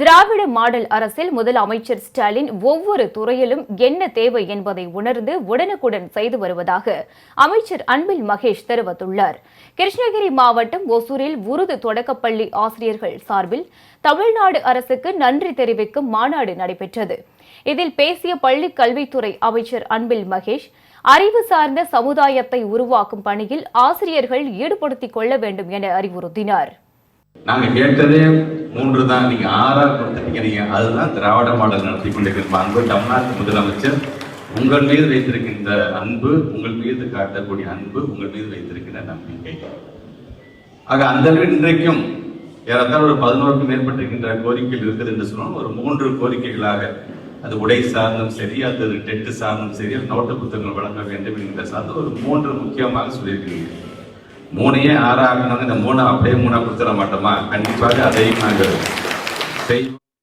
திராவிட model அரசில் முதலமைச்சர் ஸ்டாலின் ஒவ்வொரு துறையிலும் என்ன தேவை என்பதை உணர்ந்து உடனுக்குடன் செய்து வருவதாக அமைச்சர் அன்பில் மகேஷ் தெரிவித்துள்ளார். கிருஷ்ணகிரி மாவட்டம் ஒசூரில் உருது தொடக்கப்பள்ளி ஆசிரியர்கள் சார்பில் தமிழ்நாடு அரசுக்கு நன்றி தெரிவிக்கும் மாநாடு நடைபெற்றது. இதில் பேசிய பள்ளி கல்வித்துறை அமைச்சர் அன்பில் மகேஷ் அறிவு சார்ந்த சமுதாயத்தை உருவாக்கும் பணியில் ஆசிரியர்கள் ஈடுபடுத்திக் கொள்ள வேண்டும் என அறிவுறுத்தினார். கேட்டதே மூன்று தான் நீங்க ஆறா கொடுத்துட்டீங்க அதுதான் திராவிட மாடல் நடத்தி கொண்டிருக்கிற அன்பு. தமிழ்நாட்டு முதலமைச்சர் உங்கள் மீது வைத்திருக்கின்ற அன்பு உங்கள் மீது காட்டக்கூடிய அன்பு உங்கள் மீது வைத்திருக்கின்ற நம்பிக்கை. ஆக அந்த இன்றைக்கும் ஏறத்தாழ ஒரு பதினோருக்கு மேற்பட்டிருக்கின்ற கோரிக்கைகள் இருக்குது என்று சொன்னால் ஒரு மூன்று கோரிக்கைகளாக அது உடை சார்ந்தும் சரி அது டெட்டு சார்ந்தும் சரி நோட்டு புத்தகங்கள் வழங்க வேண்டும் என்கிற சார்ந்து ஒரு மூன்று முக்கியமாக சொல்லியிருக்கிறீங்க மூணையே ஆறாக இந்த மூணை அப்படியே மூணா கொடுத்துட மாட்டோமா? கண்டிப்பாக அதையும் நாங்கள் செய்வோம்.